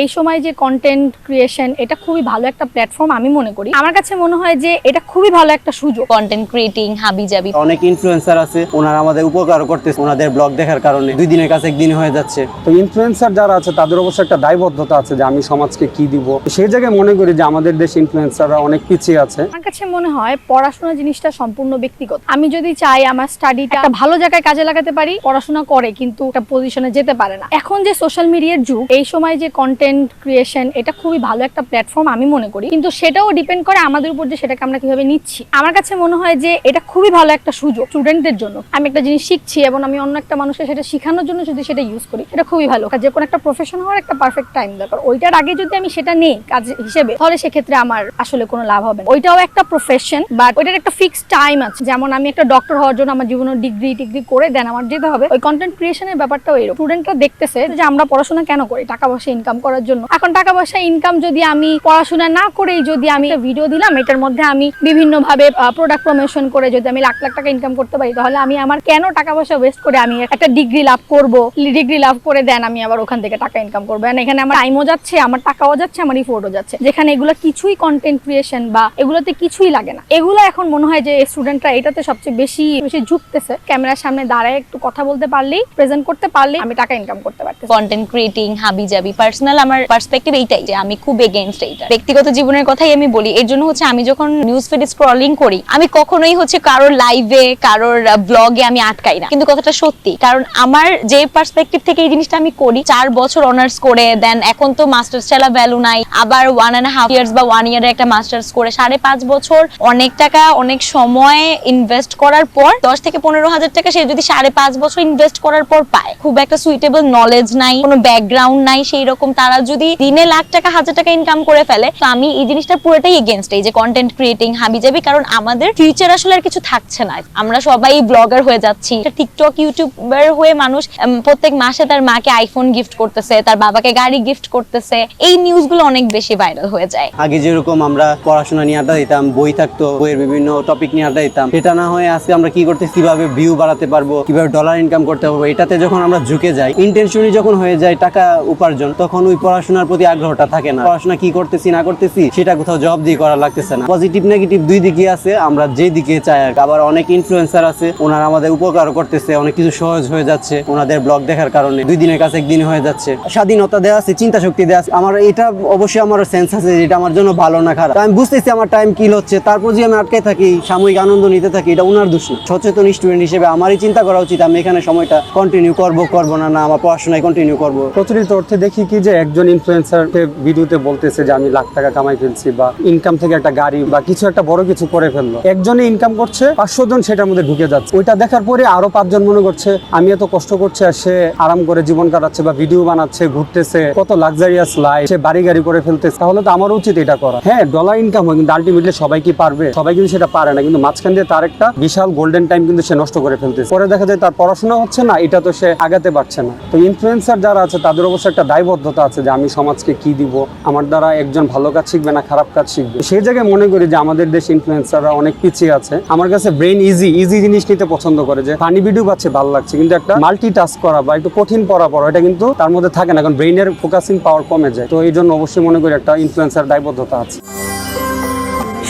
এই সময় যে কন্টেন্ট ক্রিয়েশন এটা খুবই ভালো একটা প্ল্যাটফর্ম আমি মনে করি। আমার কাছে মনে হয় যে এটা খুবই ভালো একটা সুযোগ। কন্টেন্ট ক্রিয়েটিং হাবি জাবি অনেক ইনফ্লুয়েন্সার আছে ওনারা আমাদের উপকার করতেছে ওনাদের ব্লগ দেখার কারণে। দুই দিনের কাছে একদিন হয়ে যাচ্ছে। তো ইনফ্লুয়েন্সার যারা আছে তাদের অবশ্য একটা দায়বদ্ধতা আছে যে আমি সমাজকে কি দিব। সেই জায়গায় মনে করি যে আমাদের দেশে ইনফ্লুয়েন্সাররা অনেক পিছিয়ে আছে। আমার কাছে মনে হয় পড়াশোনা জিনিসটা সম্পূর্ণ ব্যক্তিগত। আমি যদি চাই আমার স্টাডিটা একটা ভালো জায়গায় কাজে লাগাতে পারি পড়াশোনা করে কিন্তু একটা পজিশনে যেতে পারে না। এখন যে সোশ্যাল মিডিয়ার যুগ এই সময় যে কন্টেন্ট ক্রিয়েশন এটা খুবই ভালো একটা প্ল্যাটফর্ম আমি মনে করি। কিন্তু সেটাও ডিপেন্ড করে আমাদের উপর যে সেটাকে আমরা কীভাবে নিচ্ছি। আমার কাছে মনে হয় যে এটা খুবই ভালো একটা সুযোগ স্টুডেন্টদের জন্য। আমি একটা জিনিস শিখছি এবং আমি অন্য একটা মানুষের সেটা শেখানোর জন্য যদি সেটা ইউজ করি এটা খুবই ভালো। যে কোনো একটা প্রফেশন হওয়ার একটা পারফেক্ট টাইম দরকার। ওইটার আগে যদি আমি সেটা নেই কাজ হিসেবে, তাহলে সেক্ষেত্রে আমার আসলে কোনো লাভ হবে না। ওইটাও একটা প্রফেশন বাট ওইটার একটা ফিক্সড টাইম আছে। যেমন আমি একটা ডক্টর হওয়ার জন্য আমার জীবনের ডিগ্রি টিগ্রি করে দেন, আমার যেতে হবে, ওই কন্টেন্ট ক্রিয়েশনের ব্যাপারটাও এরকম। স্টুডেন্টরা দেখতেছে যে আমরা পড়াশোনা কেন করি? টাকা পয়সা ইনকাম করার জন্য। এখন টাকা পয়সা ইনকাম যদি আমি পড়াশোনা না করেই যদি আমি ভিডিও দিলাম, এটার মধ্যে আমি বিভিন্ন ভাবে প্রোডাক্ট প্রমোশন করে যদি আমি লাখ লাখ টাকা ইনকাম করতে পারি, তাহলে আমি আমার কেন টাকা পয়সা ওয়েস্ট করে আমি একটা ডিগ্রি লাভ করব? ডিগ্রি লাভ করে দেন আমি আবার ওখান থেকে টাকা ইনকাম করব। এখানে আমার টাইমও যাচ্ছে, আমার টাকাও যাচ্ছে, আমার ইফোর্টও যাচ্ছে। যেখানে এগুলো কিছুই কন্টেন্ট ক্রিয়েশন বা এগুলোতে কিছুই লাগে না। এগুলো এখন মনে হয় যে স্টুডেন্টরা এটাতে সবচেয়ে বেশি বেশি ঝুঁকতেছে। ক্যামেরার সামনে দাঁড়ায় একটু কথা বলতে পারলেই প্রেজেন্ট করতে পারলেই আমি টাকা ইনকাম করতে পারতেছি। কন্টেন্ট ক্রিয়েটিং হাবি জাবি পার্সোনাল আমার পার্সপেক্টিভ এইটাই যে আমি খুব এগেনস্ট এইটা। ব্যক্তিগত জীবনের কথাই আমি বলি, এর জন্য হচ্ছে আমি যখন নিউজ ফিড স্ক্রলিং করি, আমি কখনোই হচ্ছে কারোর লাইভে কারোর ব্লগে আমি আটকাই না। কিন্তু কথাটা সত্যি, কারণ আমার যে পার্সপেক্টিভ থেকে এই জিনিসটা আমি করি, চার বছর অনার্স করে দেন এখন তো মাস্টার্স চালা ভ্যালু নাই, আবার ওয়ান অ্যান্ড হাফ ইয়ার্স বা ওয়ান ইয়ারে একটা মাস্টার্স করে, সাড়ে পাঁচ বছর অনেক টাকা, অনেক সময় ইনভেস্ট করার পর, দশ থেকে পনেরো হাজার টাকা সে যদি সাড়ে পাঁচ বছর ইনভেস্ট করার পর পায়। খুব একটা সুইটেবল নলেজ নাই, কোনো ব্যাকগ্রাউন্ড নাই, সেই রকম তারা যদি দিনে লাখ টাকা, হাজার টাকা ইনকাম করে ফেলে, তো আমি এই জিনিসটা পুরোটাই এগেনস্ট এই যে কন্টেন্ট ক্রিয়েটিং হাবি যাবি কারণ আমাদের ফিউচার আসলে আর কিছু থাকছে না। আমরা সবাই ব্লগার হয়ে যাচ্ছি টিকটক ইউটিউবার হয়ে মানুষ প্রত্যেক মাসে তার মাকে আইফোন গিফট করতেছে, তার বাবাকে গাড়ি গিফট করতেছে। এই নিউজগুলো অনেক বেশি ভাইরাল হয়ে যায়। আগে যেরকম আমরা পড়াশোনা নিয়ে আড্ডা দিতাম, বই থাকতো, বইয়ের বিভিন্ন টপিক নিয়ে আড্ডা দিতাম, সেটা না হয়ে আজকে আমরা কি করতে কীভাবে ভিউ বাড়াতে পারব, কীভাবে ডলার ইনকাম করতে পারব এটাতে যখন আমরা ঝুঁকে যাই ইন্টেনশনই যখন হয়ে যায় টাকা উপার্জন, তখন ওই পড়াশোনার প্রতি আগ্রহটা থাকে না। পড়াশোনা কি করতেছি, না করতেছি, সেটা কোথাও জব দিয়ে করা লাগতেছে না। পজিটিভ নেগেটিভ দুই দিকে আছে, আমরা যে দিকে চাই আর আবার অনেক ইনফ্লুয়েন্সার আছে, ওনারা আমাদের উপকার করতেছে, অনেক কিছু সহজ হয়ে যাচ্ছে, ওনাদের ব্লগ দেখার কারণে। দুই দিনের কাছে একদিন হয়ে যাচ্ছে। স্বাধীনতা দেওয়া আছে, চিন্তা শক্তি দেওয়া আছে। আমার এটা অবশ্যই আমার সেন্স আছে যে এটা আমার জন্য ভালো না খারাপ। আমি বুঝতেছি আমার টাইম কিল হচ্ছে, তারপর যে আমি আটকে থাকি, সাময়িক আনন্দ নিতে থাকি, এটা ওনার দোষ না। সচেতন স্টুডেন্ট হিসেবে আমারই চিন্তা করা উচিত, আমি এখানে সময়টা কন্টিনিউ করব করব না না, আমার পড়াশোনায় কন্টিনিউ করব। প্রচলিত অর্থে দেখি কি যে একজন ইনফ্লুয়েন্সার ভিডিওতে বলতেছে যে আমি লাখ টাকা কামাই ফেলছি বা ইনকাম থেকে একটা গাড়ি বা কিছু একটা বড় কিছু করে ফেলল। একজনে ইনকাম করছে, পাঁচশো জন সেটার মধ্যে ঢুকে যাচ্ছে। ওইটা দেখার পরে আরও পাঁচজন মনে করছে, আমি এত কষ্ট করছে আর সে আরাম করে জীবন কাটাচ্ছে বা ভিডিও বানাচ্ছে, ঘুরতেছে, কত লাক্সারিয়াস লাইফ সে বাড়ি গাড়ি করে ফেলতেছে। তাহলে তো আমার উচিত এটা করা। হ্যাঁ ডলার ইনকাম হয়, কিন্তু আলটিমেটলি সবাই কি পারবে? সবাই কিন্তু সেটা পারে না, কিন্তু মাঝখান দিয়ে তার একটা বিশাল গোল্ডেন টাইম কিন্তু সে নষ্ট করে ফেলতেছে। পরে দেখা যায় তার পড়াশোনা হচ্ছে না, এটা তো সে আগাতে পারছে না। তো ইনফ্লুয়েন্সার যারা আছে, তাদের অবশ্য একটা দায়বদ্ধতা আছে যে আমি সমাজকে কি দিব? আমার দ্বারা একজন ভালো কাজ শিখবে না খারাপ কাজ শিখবে? সেই জায়গায় মনে করি যে আমাদের দেশ ইনফ্লুয়েন্সাররা অনেক পিছিয়ে আছে। আমার কাছে ব্রেন ইজি ইজি জিনিস নিতে পছন্দ করে যে ফানি ভিডিও পাচ্ছে, ভালো লাগছে। কিন্তু একটা মাল্টি টাস্ক করা বা একটু কঠিন পড়া পড়া এটা কিন্তু তার মধ্যে থাকে না। কারণ ব্রেইনের ফোকাসিং পাওয়ার কমে যায়। তো এই জন্য অবশ্যই মনে করি একটা ইনফ্লুয়েন্সার দায়বদ্ধতা আছে।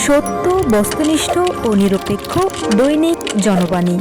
সত্য, বস্তুনিষ্ঠ ও নিরপেক্ষ দৈনিক জনবাণী।